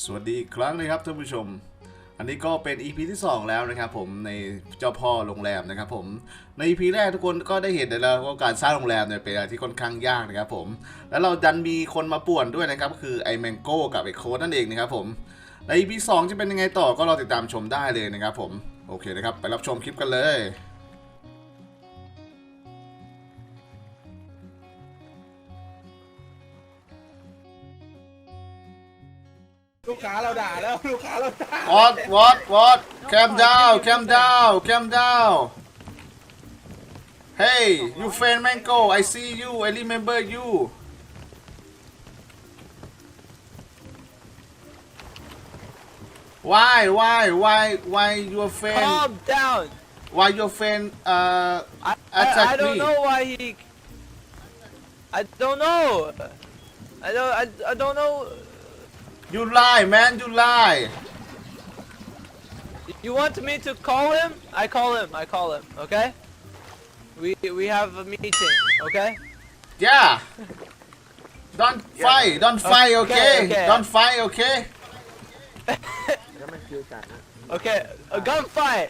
สวัสดีอีกครั้งนะครับท่านผู้ชม อันนี้ก็เป็น EP ที่ 2 แล้วนะครับผมในเจ้าพ่อโรงแรมนะครับผมใน EP แรกทุกคนก็ได้เห็นได้แล้วว่าการสร้างโรงแรมเนี่ยเป็นอะไรที่ค่อนข้างยากนะครับผมแล้วเราดันมีคนมาป่วนด้วยนะครับก็คือไอแมงโก้กับไอโค้ดนั่นเองนะครับผมใน EP 2 จะเป็นยังไงต่อก็รอติดตามชมได้เลยนะครับผมโอเคนะครับไปรับชมคลิปกันเลย ค้าเราด่าแล้ว ลูกค้าเราด่า What what what calm down calm down calm down Hey you friend Mango I see you I remember you Why why why why your friend Calm down. why your friend uh I, Attack I, I don't me. know why he. I don't know. I don't. I, I don't know. you lie man you lie You want me to call him? I call him. I call him. Okay. We we have a meeting. Okay. yeah don't fight don't fight Okay, okay okay. don't fight okay Okay. A gunfight.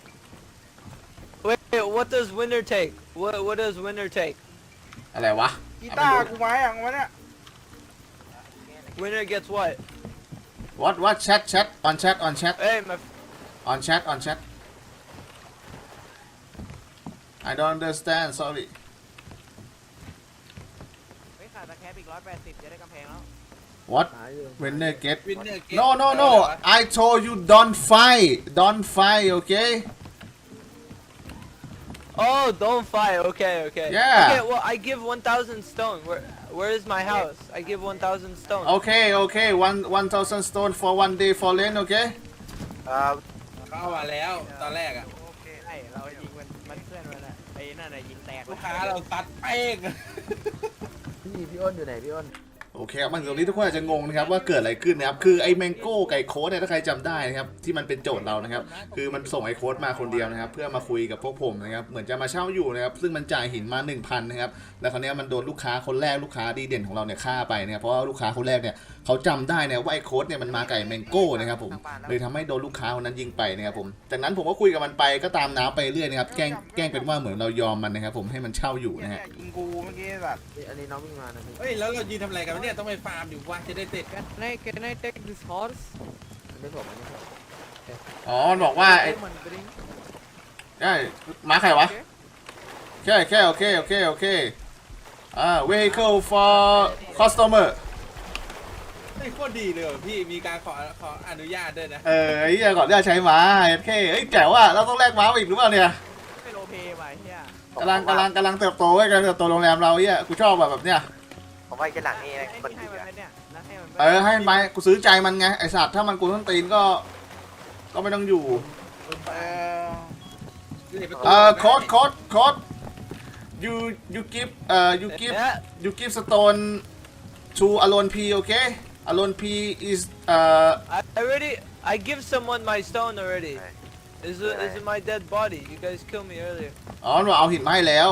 Wait, wait. What does winner take? What What does winner take? อะไรวะ กีตาร์กูไม้อย่างวะเนี่ย Winner gets what? What what chat chat on chat on chat Hey, my. on chat on chat I don't understand sorry เฮ้ยขาดตะแคบอีกร้อยแปดสิบจะได้กำแพงแล้ว what winner get วินเนอร์เก no no no I told you don't fight don't fight okay Oh, don't fight. Okay, okay. Yeah. Okay. Well, I give 1,000 stone. Where Where is my house? I give 1,000 stone. okay okay one one thousand stone for one day for rent okay เข้ามาแล้วตอนแรกอะ โอเคไอ้เรายิงมันมันเพื่อนมันอะไอ้นั่นน่ะยิงแตก ลูกค้าเราซัดเป้ง พี่พี่อ้นอยู่ไหนพี่อ้น โอเคครับมันตรงนี้ทุกคนอาจจะงงนะครับว่าเกิดอะไรขึ้นนะครับคือไอ้แมงโก้ไก่โค้ดเนี่ยถ้าใครจำได้นะครับที่มันเป็นโจทย์เรานะครับคือมันส่งไอ้โค้ดมาคนเดียวนะครับเพื่อมาคุยกับพวกผมนะครับเหมือนจะมาเช่าอยู่นะครับซึ่งมันจ่ายหินมา 1,000นะครับแล้วคราวเนี้ยมันโดนลูกค้าคนแรกลูกค้าดีเด่นของเราเนี่ยฆ่าไปนะครับเพราะว่าลูกค้าคนแรกเนี่ยเขาจำได้เนี่ยว่าไอ้โค้ดเนี่ยมันมาไก่แมงโก้นะครับผมเลยทำให้โดนลูกค้าคนนั้นยิงไปนะครับผมจากนั้นผมก็คุยกับมันไปก็ตามน้ำไปเรื่อยนะครับแกล้งแกล้งเป็นว่าเหมือนเรายอมมันนะครับผมให้มันเช่าอยู่นะฮะ ยิงกูเมื่อกี้แบบนี่อันนี้น้องวิ่งมานะพี่เฮ้ยแล้วเรายืนทำอะไรกันวะเนี่ยต้องไปฟาร์มอยู่ว่าจะได้เสร็จกัน Can I Can I take this horse อันนี้ผมอันนี้ผมอ๋อมันบอกว่าไอ้มันบริงใช่มาใครวะแค่แค่โอเค โอเค โอเค อ่า vehicle for customer เฮ้ยโคตรดีเลยว่ะพี่มีการขอขออนุญาตด้วยนะ เออไอ้เหี้ยก่อนที่จะใช้ม้าโอเคเฮ้ยแจ๋วอะเราต้องแลกม้าอีกหรือเปล่าเนี่ยไม่โลเพย์ไปเฮียกำลังกำลังกำลังเติบโตเว้ยกำลังเติบโตโรงแรมเราเหี้ยกูชอบแบบแบบเนี้ยผม ว่าจะหลังนี่ให้คนให้ดีมันอะไปเนี่ยแล้วให้มันไปเออให้มันไปกูซื้อใจมันไงไอสัตว์ถ้ามันกูต้นตีนก็ ก็ไม่ต้องอยู่เออเดี๋ยวไปเออโค้ดโค้ดโค้ด you you give เอ่อ you give Yeah. you give stone to Alone P okay Alone P is เอ่อ I already. I give someone my stone already. Is it, is it my dead body? You guys killed me earlier. อ๋อหนูเอาหินมาให้แล้ว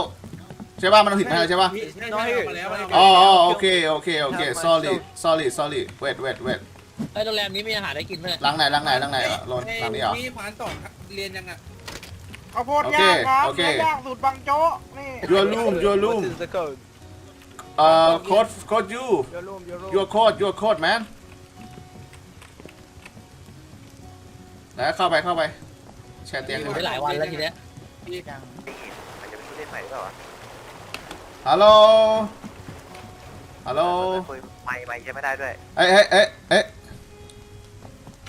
ใช่ป่ะมันเอาหินมาให้แล้วใช่ป่ะพี่ใช่ใช่เอามาแล้วเอามาแล้วอ๋ออ๋อโอเคโอเคโอเค sorry sorry sorry wait wait wait ไอ้ยโรงแรมนี้มีอาหารให้กินไหมเนี่ยหลังไหนหลังไหนหลังไหนอะโลนเฮ้ยหลังนี้เหรอมีผ่านต่อเรียนยังอะข้าวโพดโอเคย่างครับโอเคเนื้อย่างสูตรบางโจ๊ะนี่ your room your What room is the code? เอ่อ code code you โยรูมโยรูม your code your code man แล้วเข้าไปเข้าไปแชร์เตียงอยู่ได้หลายวันแล้วทีเนี้ยพี่ยังอาจจะเป็นผู้เล่นใหม่หรือเปล่าวะ ฮัลโหล ฮัลโหลคุยไม่ไม่ใช้ไม่ได้ด้วย เอ้ยเอ้ยเอ้ยเอ้ย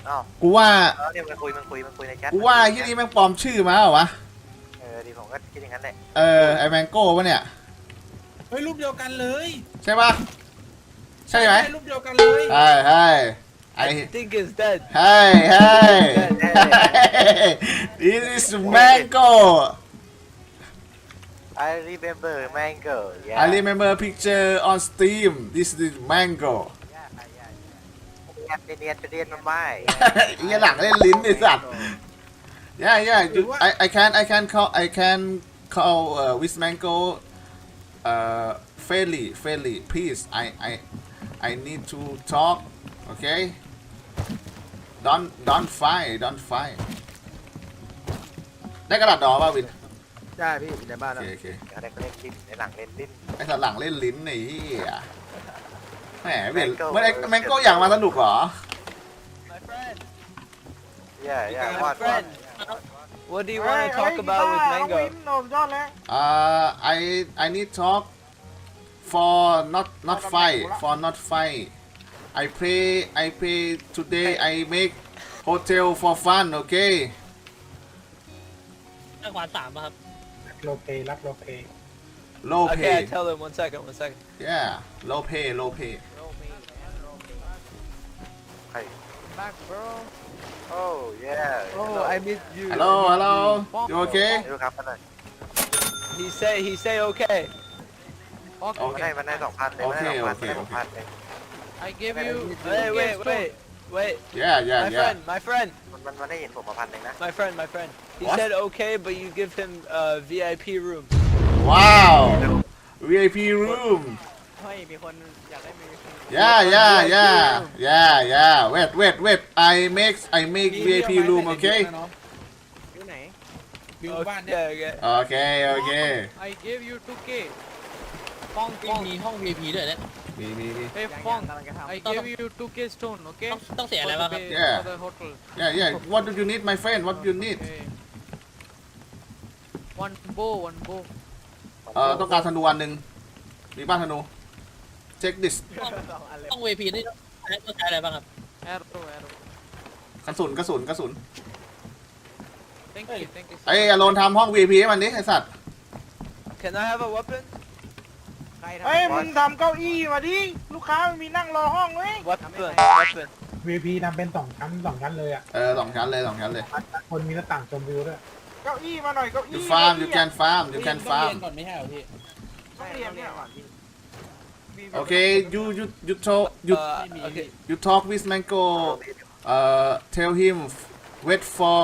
อ้าวกูว่า เออเนี่ยมันคุยมันคุยมันคุยในแชทกูว่าไอ้ที่นี่แม่งปลอมชื่อมาเหรอวะ เออดีผมก็คิดอย่างนั้นแหละเออไอแมงโก้ปะเนี่ย เฮ้ยรูปเดียวกันเลยใช่ปะใช่ไหมรูปเดียวกันเลยใช่ใช่ไอ I think it's dead. Hey, hey! this is mango. I remember mango I remember picture on Steam. This is mango. เรียนไปเรียนไปเรียนมาไม่ อีหลังเล่นลิ้นไอ้สัตว์ Yeah, yeah. You, I, I can, I can call, I can call uh, with mango. Uh, fairly, fairly. Please, I, I, I need to talk. Okay. don't don't fight don't fight ได้กระดาษดอป่ะวิน ได้พี่อยู่ในบ้านโอแล้วเคโอเคอะไรก็เล่นลิ้นในหลังเล่นลิ้น ไอ้สัตว์หลังเล่นลิ้นไอ้เหี้ยแหมเวียน Mango ไม่ได้แมงโก้อยากมาสนุกเหรอ My friend, แย่แย่ my วาด friend. What do you เฮ้ย want to เฮ้ย talk กี about ตา with ร์น้อง Mango? วินโดนยอดแล้ว Uh, I I need talk for not not fight for not fight. I play I play today. I make hotel for fun. Okay. ข้างขวาสามป่ะครับ โลเปรับโลเป Low Okay, I pay. tell him. One second, one second. Yeah. Low pay. Low pay. ใคร back bro โอ้แย่ oh I miss you Hello. Hello. You okay? ดูครับมันหน่อย He say he say okay. มันได้มันได้สองพันเลยมันได้สองพันโอเคได้สองพันเลย I give you Wait, wait, wait, wait. Yeah. Yeah. My Yeah. friend, my friend, มันมันมันได้เห็นผมมาพันหนึ่งนะ my friend, my friend. He What? said okay, but you give him a VIP room. Wow. VIP room. เฮ้ยมีคนอยากได้มี Yeah. Yeah. Yeah. Yeah. Yeah. Wait. Wait. Wait. I make I make VIP room. Okay. อยู่ไหน บิวบ้านเนี่ย Okay, okay. Okay. Okay. I give you 2k ป้องป้องมีห้อง VIP ด้วยเนี่ย มีมีมี Hey ฟ้องกำลังจะทำ I gave you 2k stone, okay? ต้องต้องเสียอะไรบ้างครับ pay Yeah. For the hotel. Yeah. Yeah. What do you need, my friend? What do you need? Okay. One bow, one bow. เอ่อต้องการธนูอันหนึ่งมีบ้านธนู check this สองอันเลยห้อง VIP นี่ต้องใช้ต้องใช้อะไรบ้างครับ Arrow, arrow. กระสุนกระสุนกระสุน Thank you, thank you. ไอ้อโลนทำห้อง VIP ให้มันดิไอ้สัตว์ Can I have a weapon? ใครทำเฮ้ยมึงทำเก้าอี้มาดิลูกค้ามันมีนั่งรอห้องเว้ย Weapon, weapon. VP ทำเป็นสองชั้นสองชั้นเลยอะเออสองชั้นเลยสองชั้นเลยคนมีหน้าต่างชมวิวด้วยเก้าอี้มาหน่อยเก้า you อี้ farm you เก้า can farm you can ต้อง farm เรียนก่อนไม่ใช่เหรอพี่ต้องเรียนเนี่ยก่อนพี่ okay you you you talk you Uh, okay. you talk with Mango uh tell him wait for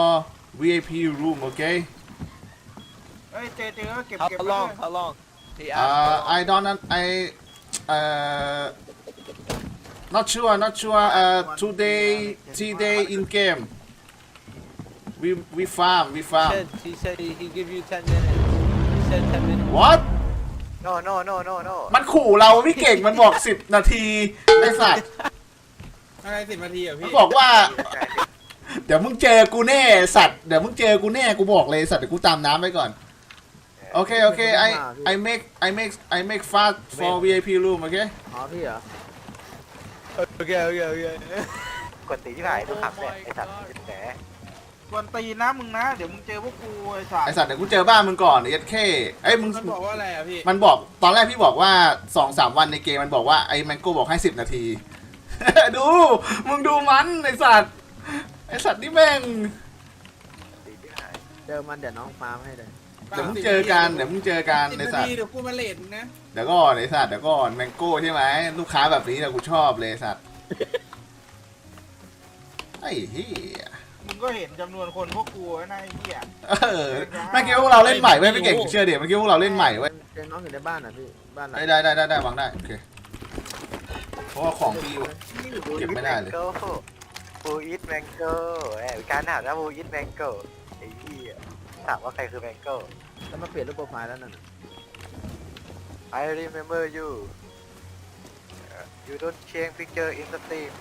VIP room okay เฮ้ยเจเจก็เก็บ How เก็บไว้ long? ด้วย How long? He uh asked. I don't un- I uh not sure not sure uh today three day in game we we farm we He farm said, he said he, he give you 10 minutes. He said 10 minutes. what no no no no no มันขู่เราพี่เก่งมันบอก 10 นาทีไอ้สัตว์อะไรสิบนาทีเหรอมันพี่บอกว่าใช่เดี๋ยวมึงเจอกูแน่สัตว์เดี๋ยวมึงเจอกูแน่กูบอกเลยสัตว์เดี๋ยวกูตามน้ำไปก่อน โอเคโอเค I I make I make I make fast for VIP room โอเคอ๋อพี่เหรอ Okay, okay, okay. กดตีที่ไหนดูขับเนี่ยไอ้สัตว์แหมกวนตีนนะมึงนะ เดี๋ยวมึงเจอพวกกูไอ้สัสไอสัตว์เดี๋ยวกูเจอบ้านมึงก่อนเอสเคไอ้ยมึงมันบอกว่าอะไรอะพี่ มันบอกตอนแรกพี่บอกว่าสองสามวันในเกมมันบอกว่าไอ้แมงโก้บอกให้สิบนาที ดูมึงดูมันไอสัตว์ไอสัตว์นี่แม่งตีที่ไหนเจอมันเดี๋ยวน้องฟาร์มให้เลย เดี๋ยวมึงเจอกันเดี๋ยวมึงเจอกันสิบไอนาสัตทีว์เดี๋ยวกูมาเลทมึงนะเดี๋ยวก่อนไอสัตว์เดี๋ยวก่อนแมงโก้ใช่ไหมลูกค้าแบบนี้เนี่ยกูชอบเลยไอ้สัตว์ไอ้เหี้ยมึงก็เห็นจำนวนคนพวกกูไอ้นายเหี้ยเออเมื่อกี้พวกเราเล่นใหม่เว้ยไม่เก่งเชื่อเดี๋ยวเมื่อกี้พวกเราเล่นใหม่เว้ยเจอน้องอยู่ในบ้านอะพี่บ้านหลังได้ได้ได้ได้วางได้โอเคเพราะว่าของพี่เก็บไม่ได้เลยบูอิทแมงโก้แหมการถามนะบูอิทแมงโก้ไอ้ที่ ถามว่าใครคือแมงโก้ แล้วมาเปลี่ยนรูปโปรไฟล์แล้วนั่นน่ะ I remember you you don't change picture in the stream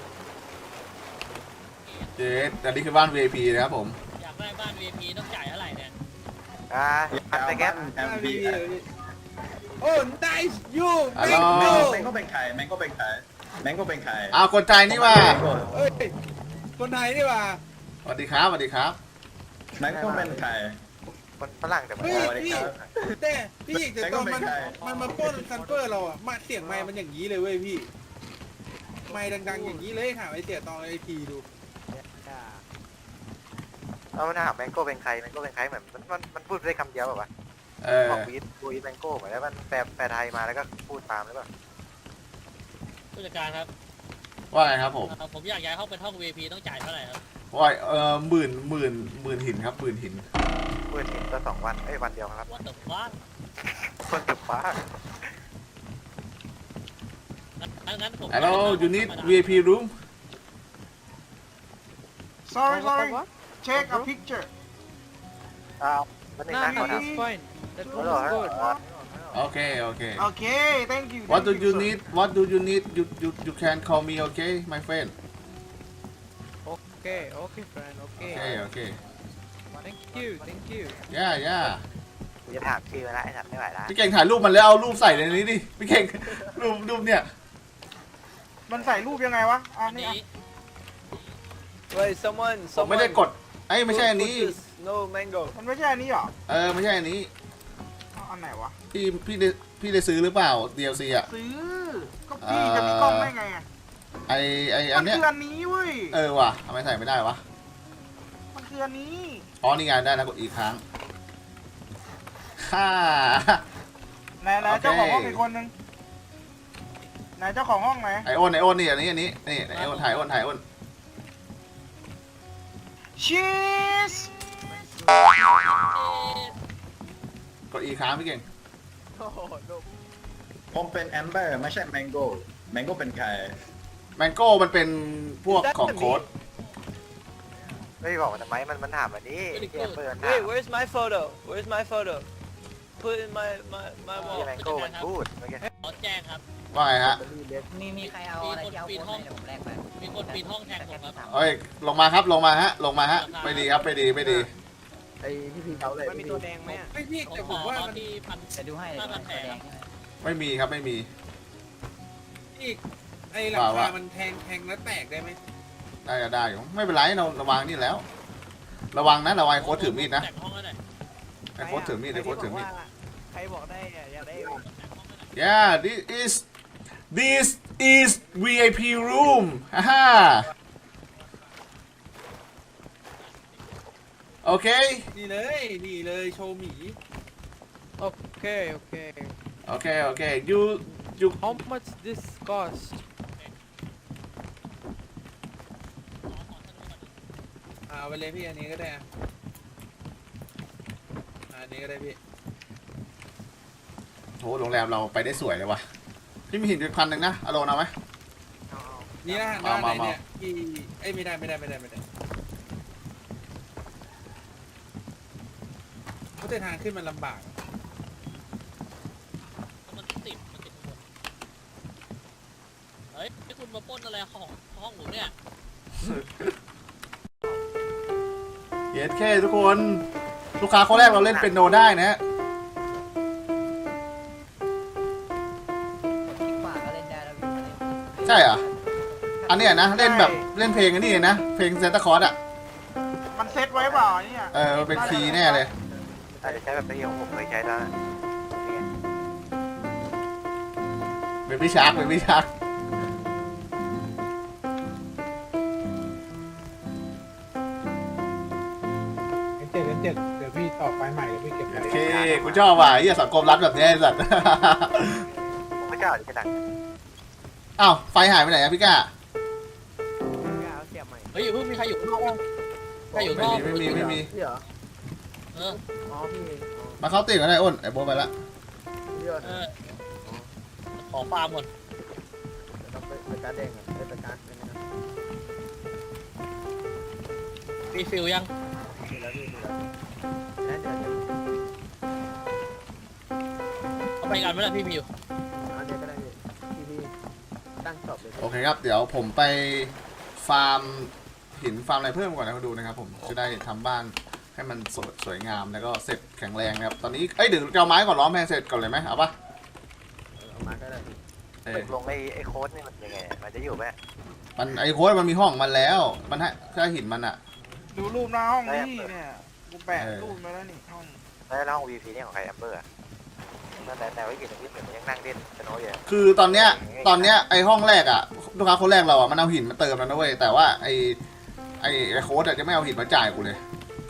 เจ๊อันนี้คือบ้าน VIP นะครับผม อยากได้บ้าน VIP ต้องจ่ายเท่าไหร่เนี่ย อ่าอันตะแกน MVP โอ้ nice you ฮัลโหล mango แมงก็เป็นใครแมงก็เป็นใครแมงก็เป็นใครอ้าวคนไทยนี่ว่าเอ้ยคนไทยนี่หว่าสวัสดีครับสวัสดีครับ แมงก็เป็นใคร มันฝรั่งแต่มันเฮ้ยเอาอะไรพี่กันแต่พี่หญิงแต่ตอนมันแม่งก็ไม่ใช่มันมาปล้นซันเฟอร์เราอะมาเสียงไม้มันอย่างนี้เลยเว้ยพี่ไม้ดังๆอย่างนี้เลยถามไอ้เสียตองไอทีดูอ่าเอาหน้าแมงโก้เป็นใครแมงโก้เป็นใครเหมือนมันมันมันพูดได้คำเดียวแบบว่าเออบอกบูอิทบูอิทแมงโก้เหมือนแล้วมันแปลแปลไทยมาแล้วก็พูดตามหรือเปล่าผู้จัดการครับว่าไงครับผมเอ่อผมอยากย้ายห้องเป็นห้อง VIP ต้องจ่ายเท่าไหร่ครับ ว่าเออหมื่นหมื่นหมื่นหินครับหมื่นหินพูดเห็นก็สองวันเอ้ยวันเดียวครับ What the fuck คนตึกฟ้างั้นงั้นผม Hello you need VIP room sorry What, sorry what? check a Bro? picture อ้าวมันนี่ Nah, นั่งก่อน nah, นะ that's fine. That room Hello, is good. โอเคโอเค okay thank you What do thank you sir. need What do you need you you you can call me okay my friend Okay, okay, friend. โอ Okay. เคโอเค Thank you, thank you. ย่าย่ากูจะถามชื่อมันละไอ้สัตว์ไม่ไหวละพี่เก่งถ่ายรูปมันแล้วเอารูปใส่ในนี้ดิพี่เก่ง รูปรูปเนี่ยมันใส่รูปยังไงวะอะอันนี่นี้อะ Wait, someone, ผมไม่ someone. ได้กดไอ้ยไม่ใช่ put- อันนี้ put this. No mango. มันไม่ใช่อันนี้หรอเออไม่ใช่อันนี้เอาอันไหนวะพี่พี่ได้พี่ได้ซื้อหรือเปล่า DLC อะ ซื้อก็พี่จะมีกล้องได้ไงอะ ไอไออัมันนเนี้ยคืออันนี้เว้ย เออว่ะทำไมใส่ไม่ได้วะมันคืออันนี้ อ๋อนี่ไงได้แล้วกดอีกครั้งฮ่า ไหนไหนโอเค เจ้าของห้องอีกคนนึงไหนเจ้าของห้องไหนไอโอนไอโอนนี่อันนี้อันนี้นี่ไอโอนถ่ายโอนถ่ายโอนชีสกดอีกครั้งพี่เก่ง Oh, no. ผมเป็นแอมเบอร์ไม่ใช่แมงโก้แมงโก้เป็นใคร แมงโก้มันเป็นพวกของโค้ดไม่บอกมันทำไมมันมันถามอันนี้ไอ้เกมเปิดถาม Wait, where's my photo? Where's my photo? Put in my my my ที่ wall. แมงโก้มันพูดเมื่อกี้ขอแจ้งครับ ว่าไงฮะมีมีใครเอาอะไรที่เอาโค้ดให้ผมแลกไปมีคนปีนห้องแทงผมครับ เอ้ยลงมาครับลงมาฮะ ลงมาฮะไปดีครับไปดีไปดีมันมีตัวแดงไหมอะไม่พี่ผมแต่ขผอมว่าเอามันที่พันจะดูให้ห้าพันแผลครับไม่มีครับไม่มีอีก ไอ้หลังว่าคาว่ามันแทงแทงแล้วแตกได้ไหมได้ก็ได้อยู่ไม่เป็นไรเราระวังนี่แล้ว ระวังนะระวังไอ้โค้ดถือมีดนะแต่งห้องแล้วหน่อยไอ้โค้ดถือมีดไอ้โค้ดถือมีด ใครบอกได้อะอยากได้ Yeah this is this is VIP room ฮ่าฮ่าโอเค นี่เลย นี่เลยโชว์หมี Okay, okay. โอเค โอเค you you How much this cost? อ่า เอาไปเลยพี่อันนี้ก็ได้อะอ่าอันนี้ก็ได้พี่ โหโรงแรมเราไปได้สวยเลยว่ะพี่มีหินอยู่พันหนึ่งนะอโลนเอาไหมนี่นะมาด้านไหนมาเนี่ยพี่เอ้ยไม่ได้ไม่ได้ไม่ได้ไม่ได้เพราะแต่ทางขึ้นมันลำบากมันติด มันติดข้างบนเฮ้ยนี่คุณมาปล้นอะไรของห้องหนูเนี่ย เยสเคทุกคน ลูกค้าคนแรกเราเล่นเป็นโนได้นะฮะฝากก็เล่นได้แล้วพี่ใช่เหรออันเนี้ยนะเล่นแบบเล่นเพลงอันนี้นะ เพลงเซนตาคอร์ดอะมันเซ็ตไว้เปล่าเนี่ยเออมันเป็นคีย์แน่เลย อาจจะใช้แบบที่ผมเคยใช้ตอนนั้นเป็นวิชาร์กเป็นวิชาร์ก ดเจ็ดเดี๋ยวพี่ต่อไฟใหม่เดี๋ยวพี่เก็บโอเคกูชอบว่ะไอ้เหี้ยสังคมรัฐแบบเนี้ยไอ้สัตว์ ผมไม่กล้าจะดังอ้าวไฟหายไปไหนอะพี่ก้าเอาเสียบใหม่เฮ้ยอย่าเพิ่งมีใครอยู่ข้างนอกบ้างใครอยู่ไม่ข้างนอกมีไม่มีไม่มีพี่เหรอเอออ๋อพี่มาเข้าติ่งก็ได้อ้นไอ้โบทไปละพี่เหรอเออขอฟาร์มก่อนต้องไปการแดงอะไปการมีฟิลยังแล้ว พี่แล้วเดี๋ยวเดี๋ยวเอาไปกันไหมล่ะพี่มีอยู่เอาเดี๋ยวก็ได้พี่พี่ตั้งช็อปเลยโอเคครับ เดี๋ยวผมไปฟาร์มหินฟาร์มอะไรเพิ่มก่อนนะดูนะครับผมจะได้ทำบ้านให้มันสวยสวยงามแล้วก็เสร็จแข็งแรงนะครับ ตอนนี้เอ้ยเดี๋ยวจะเอาไม้ก่อนล้อมแพงเสร็จก่อนเลยไหมเอาปะเอามาก็ได้พี่เอตอกลงไอ้ไอ้โค้ดนี่มันยังไง มันจะอยู่ไหมมันไอ้โค้ดมันมีห้องมันแล้ว มันให้แค่หินมันอะดูรูปหน้าห้องนี่เนี่ย กูแปะเออรูปมาแล้วนี่ห้องแล้วห้อง VP นี่ของใครแอมเบอร์นั่นแต่แต่ว่าอยู่ตรงนี้เหมือนมันยังนั่งเล่นสโนว์อยู่คือตอนเนี้ยตอนเนี้ยไอห้องแรกอะลูกค้าคนแรกเราอะมันเอาหินมาเติมแล้วนะเว้ยแต่ว่าไอไอไอ้โค้ดอะจะไม่เอาหินมาจ่ายกูเลย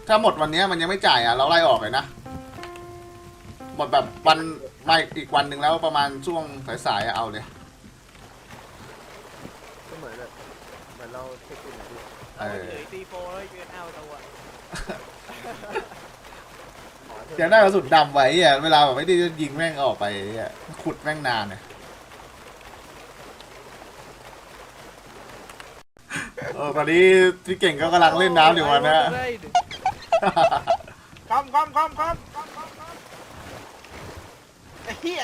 ถ้าหมดวันเนี้ยมันยังไม่จ่ายอะเราไล่ออกเลยนะหมดแบบวันไม่อีกวันหนึ่งแล้วประมาณช่วงสายๆอะเอาเลยก็เหมือนแบบเหมือนเราเช็คอินอะพี่เออ เหลือซีโฟแล้วยืนเอาตัว อยากได้กระสุนดำไว้อะเวลาแบบไม่ได้ยิงแม่งออกไปอะขุดแม่งนานเนี่ยเออตอนนี้พี่เก่งก็กำลังเล่นน้ำอยู่วันนะ I want to ride. คอมคอมคอมคอมคอมคอมคอมไอ้เหี้ย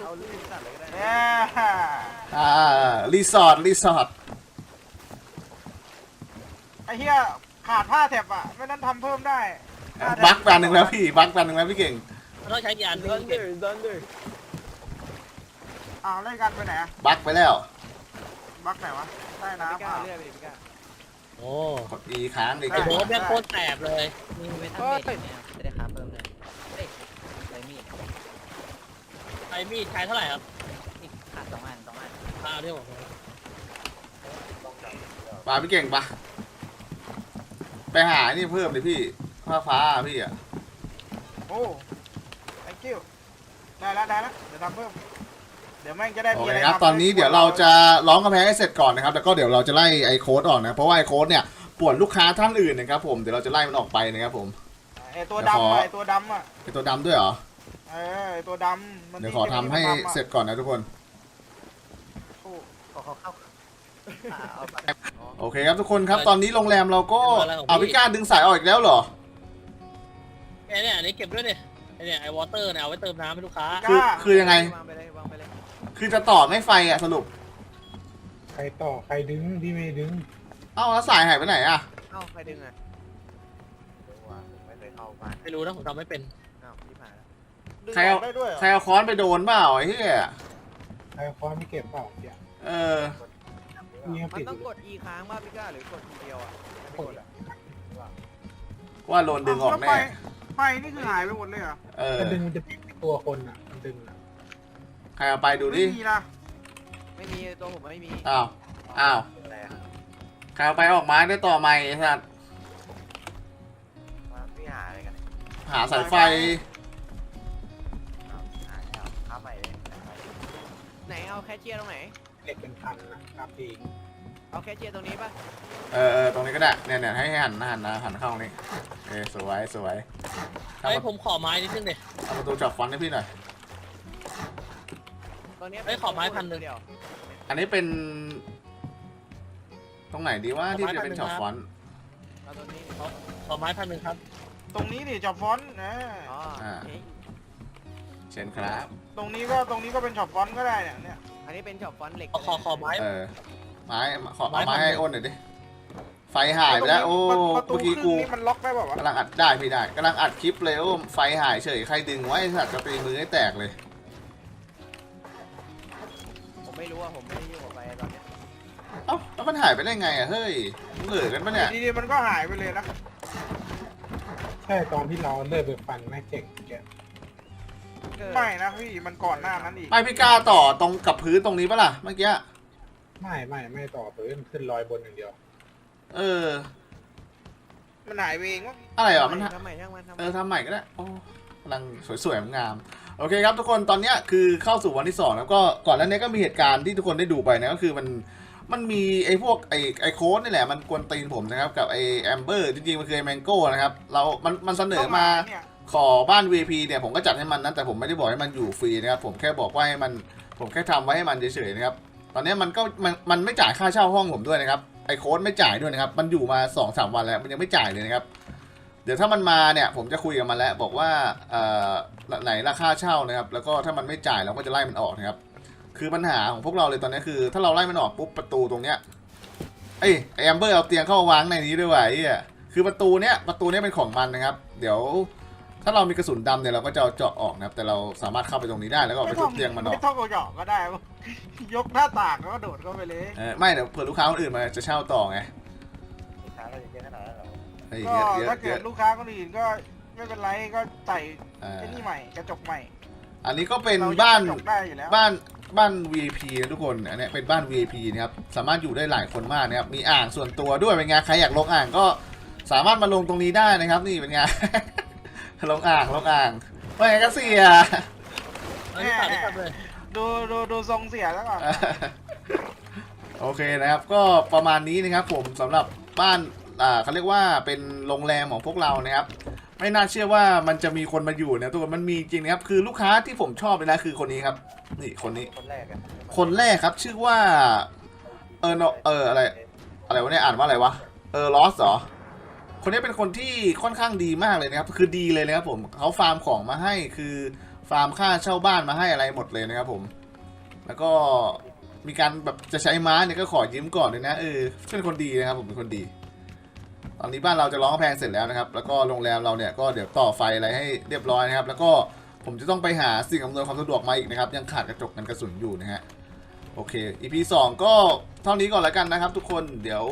เอาลื่นสัตว์เลยก็ได้เอ้ยอ่ารีสอร์ทรีสอร์ทไอ้เหี้ย ขาดผ้าแถบอะไม่นั้นทำเพิ่มได้ผ้าแถบักแปนหนึ่งแล้วพี่บักแปนหนึ่งแล้วพี่เก่ง ต้องใช้กี่อัน It's พี่เก่ง under, it's under. อ้าวเล่นกันไปไหนอะบักไปแล้ว บักไหนวะใต้พี่น้ำก้าอะเลื่อนไปดิพี่ก้าโอ้กดอีค้างดิไอ้เก่งโบ๊ทแม่งโคตรแสบเลย Oi. จะได้ครับเพิ่มเลยเฮ้ยใส่มีดไอ้มีดใช้เท่าไหร่ครับนี่ขาดสองอันสองอันมาเอาเดี๋ยวผมปาพี่เก่งปะ ไปหานี่เพิ่มเลยพี่ผ้าฟ้าพี่อะโอ้ thank you ได้แล้วได้แล้วเดี๋ยวทำเพิ่ม เดี๋ยวแม่งจะได้โอมีเคอะไรครับ ทำตอนนี้เดี๋ยวเราจะร้องกระแพงให้เสร็จก่อนนะครับ แล้วก็เดี๋ยวเราจะไล่ไอโค้ดออกนะ เพราะว่าไอโค้ดเนี่ยปวดลูกค้าท่านอื่นนะครับผม เดี๋ยวเราจะไล่มันออกไปนะครับผม ไอ้ตัวเดี๋ยวขอดำอะไอ้ตัวดำอะไอตัวดำด้วยเหรอ เออไอ้ตัวดำมันเดี๋ยวขอทำให้เสร็จก่อนนะทุกคน โอ้ขอเขาเข้า โอเคครับทุกคนครับตอนนี้โรงแรมเราก็เอาพี่ก้าดึงสายออกอีกแล้วเหรอไอ้เนี่ยอันนี้เก็บด้วยเนี่ยไอ้เนี่ยไอ้วอเตอร์เนี่ยเอาไว้เติมน้ำให้ลูกค้าคือคือยังไง วางไปเลยวางไปเลยคือจะต่อไม่ไฟอะสรุปใครต่อใครดึงพี่ไม่ดึงเอ้าแล้วสายหายไปไหนอะเอ้าใครดึงอะดูว่าผมไม่เคยเข้าบ้านไม่รู้นะผมทำไม่เป็นเอ้าที่ผ่านแล้วดึงใครเอาออกได้ด้วยเหรอใครเอาค้อนไปโดนเปล่าไอ้เหี้ยใครเอาค้อนไม่เก็บเปล่าเนี่ยเออ นี่ยังมันปิดอต้องยู่กด E ค้างว่าพี่ก้าหรือกด E เดียวอะไม่กกดดอะว่าโดนดึงออกแล้วแน่ไฟไฟนี่คือหายไปหมดเลยเหรอเออถ้าดึงมันจะปิดตัวคนอะ มันดึงอะใครเอาไปดูดิ ไม่มีนะไม่มีตัวผมไม่มีอ้าว อ้าวอะไรอะใครเอาไปออกไม้ได้ต่อไม้ไอ้สัตว์มาพี่หาอะไรกันเนี่ยหาสายไฟอ้าวหาแล้วข้ามใหม่เลยไหนเอาแคชเชียร์ตรงไหน เหล็กเป็นพันนะครับพี่เอาแคชเชียร์ตรงนี้ป่ะเออเออตรงนี้ก็ได้เนี่ยเนี่ยให้ให้หันหันนะหันเข้าตรงนี้เออสวยสวยไอ้ยผมขอไม้นิดนึงเดียเอาประตูจับฟอนต์ให้พี่หน่อย ตรงนี้เอ้ยขอไม้พันหนึ่ง เดียวอันนี้เป็น ตรงไหนดีว่าที่จะเป็นช็อปฟอนต์เอาตรงนี้ขอไม้พันหนึ่งครับ ตรงนี้นี่จอบฟอนต์นะอ๋ออ่าโอเคเช่นครับ ตรงนี้ก็ตรงนี้ก็เป็นช็อปฟอนต์ก็ได้เนี่ยเนี่ย อันนี้เป็นช็อปฟอนต์เหล็กขอขอขอไม้ เออไม้ขอไม้เอาไม้พันให้อ้นหน่อยดิไฟหายไปแล้วโอ้ประตูเมื่อกี้คกูรึ่งนี่มันล็อกได้เปล่าวะกำลังอัดได้พี่ได้กำลังอัดคลิปเลยโอ้ไฟหายเฉยใครดึงไว้ไอ้สัตว์จะตีมือให้แตกเลยผมไม่รู้ว่าผมไม่ได้ยุ่งกับไฟตอนเนี้ยเอ้าแล้วมันหายไปได้ไงอะเฮ้ยมึงเหลือกันปะเนี่ยดีๆมันก็หายไปเลยนะใช่ตอนที่เราเลื่อยไปฟันแม่เก่งแกเกิด ไม่นะพี่มันก่อนหน้านั้นอีก ไม่พี่กล้าต่อตรงกับพื้นตรงนี้ปะล่ะเมื่อกี้ ไม่ไม่ไม่ต่อพื้นขึ้นลอยบนอย่างเดียว เออ มันหายไปเองวะอะไรอะมันหาทำไมช่างมันทำไมเออทำใหม่ก็ได้โอ้กำลังสวยๆงามๆโอเคครับทุกคนตอนเนี้ยคือเข้าสู่วันที่สองแล้วก็ก่อนหน้านี้ก็มีเหตุการณ์ที่ทุกคนได้ดูไปนะก็คือมันมันมีไอ้พวกไอ้ไอ้โค้ดนี่แหละมันกวนตีนผมนะครับกับไอ้แอมเบอร์จริงๆมันคือไอ้แมงโก้นะครับเรา มันมันเสนอมา เนี่ย ขอบ้าน VP เนี่ยผมก็จัดให้มันนะแต่ผมไม่ได้บอกให้มันอยู่ฟรีนะครับผมแค่บอกว่าให้มันผมแค่ทำไว้ให้มันเฉยๆนะครับตอนนี้มันก็มันมันไม่จ่ายค่าเช่าห้องผมด้วยนะครับไอโค้ดไม่จ่ายด้วยนะครับมันอยู่มา2อสวันแล้วมันยังไม่จ่ายเลยนะครับเดี๋ยวถ้ามันมาเนี่ยผมจะคุยกับมันแล้วบอกว่าเอ่อไหนราคาเช่านะครับแล้วก็ถ้ามันไม่จ่ายเราก็จะไล่มันออกนะครับคือปัญหาของพวกเราเลยตอนนี้คือ ถ้าเราไล่มันออกปุ๊บประตูตรงเนี้ยเอ้ยไอแอมเบอร์เอาเตียงเข้าวางในนี้ด้วยว่ะไอ้คือประตูเนี้ยประตูเนี้ยเป็นของมันนะครับ เดี๋ยว ถ้าเรามีกระสุนดำเนี่ยเราก็จะเอาเจาะออกนะครับ แต่เราสามารถเข้าไปตรงนี้ได้แล้วก็เอาไปทุบเตียงมันออกไม่ต้องเอาหยอกก็ได้วะยกหน้าต่างแล้วก็โดดเข้าไปเลยเออไม่เดี๋ยวเผื่อลูกค้าคนอื่นมาจะเช่าต่อไงลูกค้าก็จะเยอะขนาดนั้นเหรอเฮ้ยก็เยอะเยอะถ้าเยเกิดอะ ลูกค้าคนอื่นก็ไม่เป็นไรก็ใส่อ่าไอ้นี่ใหม่กระจกใหม่อันนี้ก็เป็นรยกบ้านกระจกได้อยู่แล้วบ้านบ้าน VIP นะทุกคน อันเนี้ยเป็นบ้าน VIP นะครับ สามารถอยู่ได้หลายคนมากนะครับ มีอ่างส่วนตัวด้วยเป็นไง ใครอยากลงอ่างก็สามารถมาลงตรงนี้ได้นะครับ นี่เป็นไง ลงอ่างลงอ่างว่าไงก็เสียเอาที่ตัดที่ตัดเลยดูดูดูทรงเสียแล้วก่อนโอเคนะครับ ก็ประมาณนี้นะครับผมสำหรับบ้านอ่าเขาเรียกว่าเป็นโรงแรมของพวกเรานะครับ ไม่น่าเชื่อว่ามันจะมีคนมาอยู่นะทุกคนมันมีจริงนะครับ คือลูกค้าที่ผมชอบเลยนะคือคนนี้ครับ นี่คนนี้ คนแรกอะคนแรกครับชื่อว่า เออเนอะเอออะไร อะไรวะเนี่ยอ่านว่าอะไรวะ เออลอสเหรอ คนนี้เป็นคนที่ค่อนข้างดีมากเลยนะครับ คือดีเลยนะครับผมเขาฟาร์มของมาให้คือฟาร์มค่าเช่าบ้านมาให้อะไรหมดเลยนะครับผม แล้วก็มีการแบบจะใช้ม้าเนี่ยก็ขอยืมก่อนเลยนะเออเป็นคนดีนะครับผมเป็นคนดี ตอนนี้บ้านเราจะร้องแพงเสร็จแล้วนะครับ แล้วก็โรงแรมเราเนี่ยก็เดี๋ยวต่อไฟอะไรให้เรียบร้อยนะครับ แล้วก็ผมจะต้องไปหาสิ่งอำนวยความสะดวกมาอีกนะครับ ยังขาดกระจกกันกระสุนอยู่นะฮะโอเค EP 2 ก็เท่านี้ก่อนแล้วกันนะครับ ทุกคนเดี๋ยว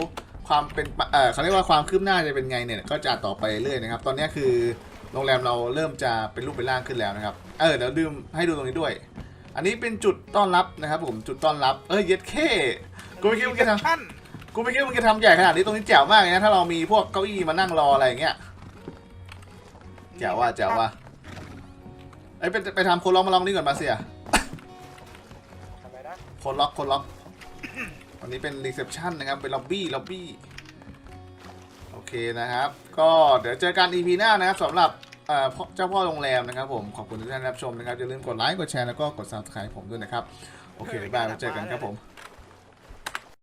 ความเป็นปะเออเขาเรียกว่าความคืบหน้าจะเป็นไงเนี่ยก็จะต่อไปเรื่อยนะครับ ตอนนี้คือโรงแรมเราเริ่มจะเป็นรูปเป็นร่างขึ้นแล้วนะครับ เออเดี๋ยวลืมให้ดูตรงนี้ด้วย อันนี้เป็นจุดต้อนรับนะครับ ผมจุดต้อนรับ เอ้ยเย็ดเข้กูไม่คิดว่ามึงจะทำชั่นกูไม่คิดว่ามึงจะทำใหญ่ขนาดนี้ตรงนี้แจ๋วมากเลยนะถ้าเรามีพวกเก้าอี้มานั่งรออะไรอย่างเงี้ยแจ๋วว่ะแจ๋วว่ะไอ้ยไปไปทำโคนล็อกมาลองนี่ก่อนมาเสียทำไมนะโคนล็อกโคนล็อก อันนี้เป็นรีเซพชันนะครับ เป็นล็อบบี้ล็อบบี้โอเคนะครับ ก็เดี๋ยวเจอกัน EP หน้านะครับสำหรับเจ้าพ่อโรงแรมนะครับผม ขอบคุณทุกท่านที่รับชมนะครับ อย่าลืมกดไลค์ กดแชร์ แล้วก็กด subscribe ผมด้วยนะครับ โอเคบ๊ายบายเจอกันครับผม